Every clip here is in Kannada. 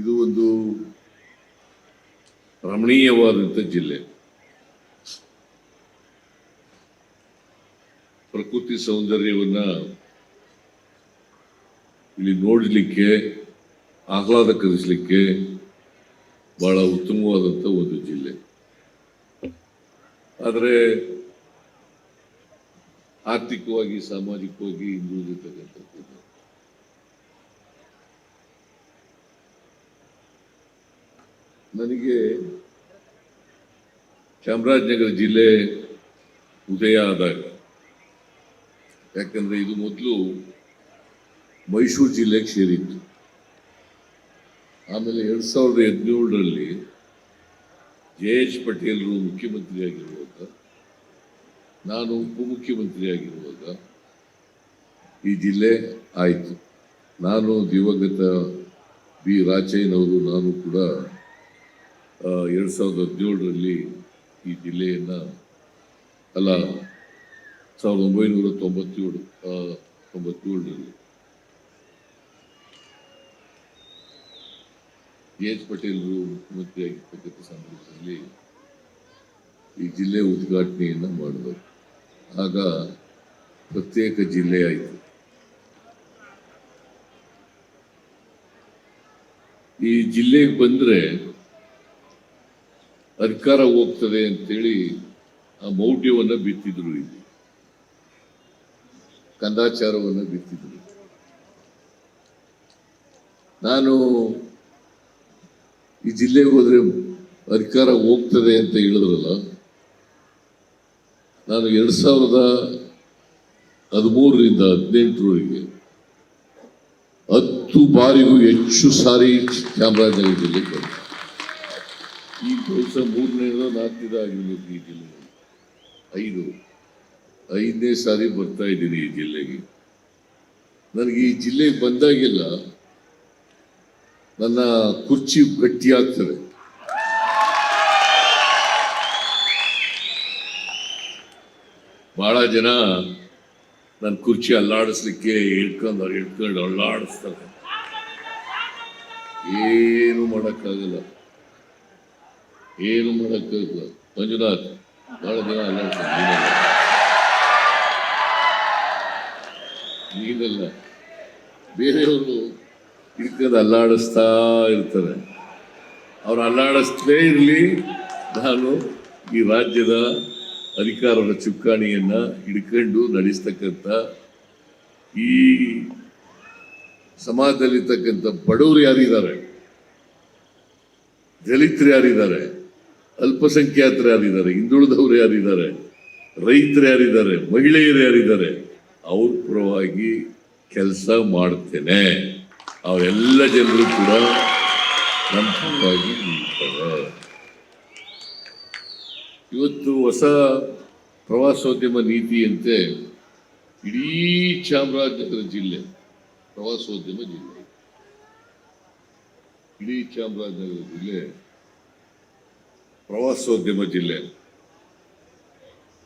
ಇದು ಒಂದು ರಮಣೀಯವಾದಂಥ ಜಿಲ್ಲೆ. ಪ್ರಕೃತಿ ಸೌಂದರ್ಯವನ್ನ ಇಲ್ಲಿ ನೋಡಲಿಕ್ಕೆ, ಆಹ್ಲಾದಕರಿಸಲಿಕ್ಕೆ ಬಹಳ ಉತ್ತಮವಾದಂಥ ಒಂದು ಜಿಲ್ಲೆ. ಆದರೆ ಆರ್ಥಿಕವಾಗಿ, ಸಾಮಾಜಿಕವಾಗಿ ಹಿಂದುಳಿದಿರ್ತಕ್ಕಂಥದ್ದು ನನಗೆ ಚಾಮರಾಜನಗರ ಜಿಲ್ಲೆ ಉದಯ ಆದಾಗ, ಯಾಕಂದ್ರೆ ಇದು ಮೊದಲು ಮೈಸೂರು ಜಿಲ್ಲೆಗೆ ಸೇರಿತ್ತು. ಆಮೇಲೆ ಎರಡು ಸಾವಿರದ ಹದಿನೇಳರಲ್ಲಿ ಜೆ ಎಚ್ ಪಟೇಲ್ರು ಮುಖ್ಯಮಂತ್ರಿಯಾಗಿರುವಾಗ ನಾನು ಉಪಮುಖ್ಯಮಂತ್ರಿಯಾಗಿರುವಾಗ ಈ ಜಿಲ್ಲೆ ಆಯಿತು. ನಾನು ದಿವಂಗತ ಬಿ ರಾಜಯ್ಯನವರು, ನಾನು ಕೂಡ ಎರಡು ಸಾವಿರದ ಹದಿನೇಳರಲ್ಲಿ ಈ ಜಿಲ್ಲೆಯನ್ನು ಅಲ್ಲ, ಸಾವಿರದ ಒಂಬೈನೂರ ತೊಂಬತ್ತೇಳು ತೊಂಬತ್ತೇಳರಲ್ಲಿ. ಎಚ್ ಪಟೇಲ್ರು ಮುಖ್ಯಮಂತ್ರಿ ಆಗಿರ್ತಕ್ಕಂಥ ಸಂದರ್ಭದಲ್ಲಿ ಈ ಜಿಲ್ಲೆ ಉದ್ಘಾಟನೆಯನ್ನು ಮಾಡಿದರು. ಆಗ ಪ್ರತ್ಯೇಕ ಜಿಲ್ಲೆ ಆಯಿತು. ಈ ಜಿಲ್ಲೆಗೆ ಬಂದ್ರೆ ಅಧಿಕಾರ ಹೋಗ್ತದೆ ಅಂತೇಳಿ ಆ ಮೌಢ್ಯವನ್ನು ಬಿತ್ತಿದ್ರು ಇಲ್ಲಿ. ಕಂದಾಚಾರವನ್ನು ಬಿತ್ತಿದ್ರು. ನಾನು ಈ ಜಿಲ್ಲೆಗೆ ಹೋದ್ರೆ ಅಧಿಕಾರ ಹೋಗ್ತದೆ ಅಂತ ಹೇಳಿದ್ರಲ್ಲ, ನಾನು ಎರಡು ಸಾವಿರದ ಹದಿಮೂರರಿಂದ ಹದಿನೆಂಟರವರೆಗೆ ಹತ್ತು ಬಾರಿಗೂ ಹೆಚ್ಚು ಸಾರಿ ಚಾಮರಾಜನಗರ ಜಿಲ್ಲೆಗೆ ಬಂದೆ. ಈ ಬಹುಶಃ ಮೂರನೇದ ನಾಲ್ಕನೇದ ಆಗಿರ್ಬೇಕು ಈ ಜಿಲ್ಲೆಗೆ ಐದು. ಐದನೇ ಸಾರಿ ಬರ್ತಾ ಇದ್ದೀನಿ ಈ ಜಿಲ್ಲೆಗೆ. ನನಗೆ ಈ ಜಿಲ್ಲೆಗೆ ಬಂದಾಗೆಲ್ಲ ನನ್ನ ಕುರ್ಚಿ ಗಟ್ಟಿ ಆಗ್ತದೆ. ಬಹಳ ಜನ ನನ್ನ ಕುರ್ಚಿ ಅಲ್ಲಾಡಿಸ್ಲಿಕ್ಕೆ ಹಿಡ್ಕೊಂಡು ಹಿಡ್ಕೊಂಡು ಅಲ್ಲಾಡಿಸ್ತಾರೆ. ಏನು ಮಾಡೋಕ್ಕಾಗಲ್ಲ. ಏನು ಮಾಡೋಕ್ಕಾಗಲ್ಲ ಮಂಜುನಾಥ್, ಬಹಳ ಜನ ಅಲ್ಲಾಡ್ತಾರೆ ನೀನಲ್ಲ. ನೀನಲ್ಲ. ಬೇರೆಯವರು ಹಿಡ್ಕೊಂಡು ಅಲ್ಲಾಡಿಸ್ತಾ ಇರ್ತಾರೆ. ಅವ್ರು ಅಲ್ಲಾಡಿಸ್ತೇ ಇರಲಿ. ನಾನು ಈ ರಾಜ್ಯದ ಅಧಿಕಾರದ ಚುಕ್ಕಾಣಿಯನ್ನ ಹಿಡ್ಕೊಂಡು ನಡೆಸ್ತಕ್ಕಂಥ ಈ ಸಮಾಜದಲ್ಲಿರ್ತಕ್ಕಂಥ ಬಡವರು ಯಾರಿದ್ದಾರೆ? ದಲಿತರು ಯಾರಿದ್ದಾರೆ? ಅಲ್ಪಸಂಖ್ಯಾತರು ಯಾರಿದ್ದಾರೆ? ಹಿಂದುಳಿದವರು ಯಾರಿದ್ದಾರೆ? ರೈತರು ಯಾರಿದ್ದಾರೆ? ಮಹಿಳೆಯರು ಯಾರಿದ್ದಾರೆ? ಅವ್ರ ಪರವಾಗಿ ಕೆಲಸ ಮಾಡ್ತೇನೆ. ಅವರೆಲ್ಲ ಜನರು ಕೂಡ ನಮ್ಮ ಪರವಾಗಿ ಇವತ್ತು ಹೊಸ ಪ್ರವಾಸೋದ್ಯಮ ನೀತಿಯಂತೆ ಇಡೀ ಚಾಮರಾಜನಗರ ಜಿಲ್ಲೆ, ಪ್ರವಾಸೋದ್ಯಮ ಜಿಲ್ಲೆ. ಇಡೀ ಚಾಮರಾಜನಗರ ಜಿಲ್ಲೆ ಪ್ರವಾಸೋದ್ಯಮ ಜಿಲ್ಲೆ.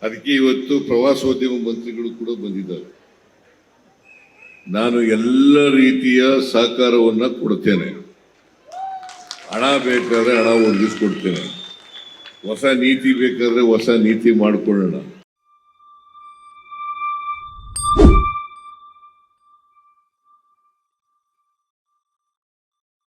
ಅದಕ್ಕೆ ಇವತ್ತು ಪ್ರವಾಸೋದ್ಯಮ ಮಂತ್ರಿಗಳು ಕೂಡ ಬಂದಿದ್ದಾರೆ. ನಾನು ಎಲ್ಲ ರೀತಿಯ ಸಹಕಾರವನ್ನ ಕೊಡ್ತೇನೆ. ಹಣ ಬೇಕಾದ್ರೆ ಹಣ ಒದಗಿಸ್ಕೊಡ್ತೇನೆ ಹೊಸ ನೀತಿ ಬೇಕಾದ್ರೆ ಹೊಸ ನೀತಿ ಮಾಡ್ಕೊಳ್ಳೋಣ.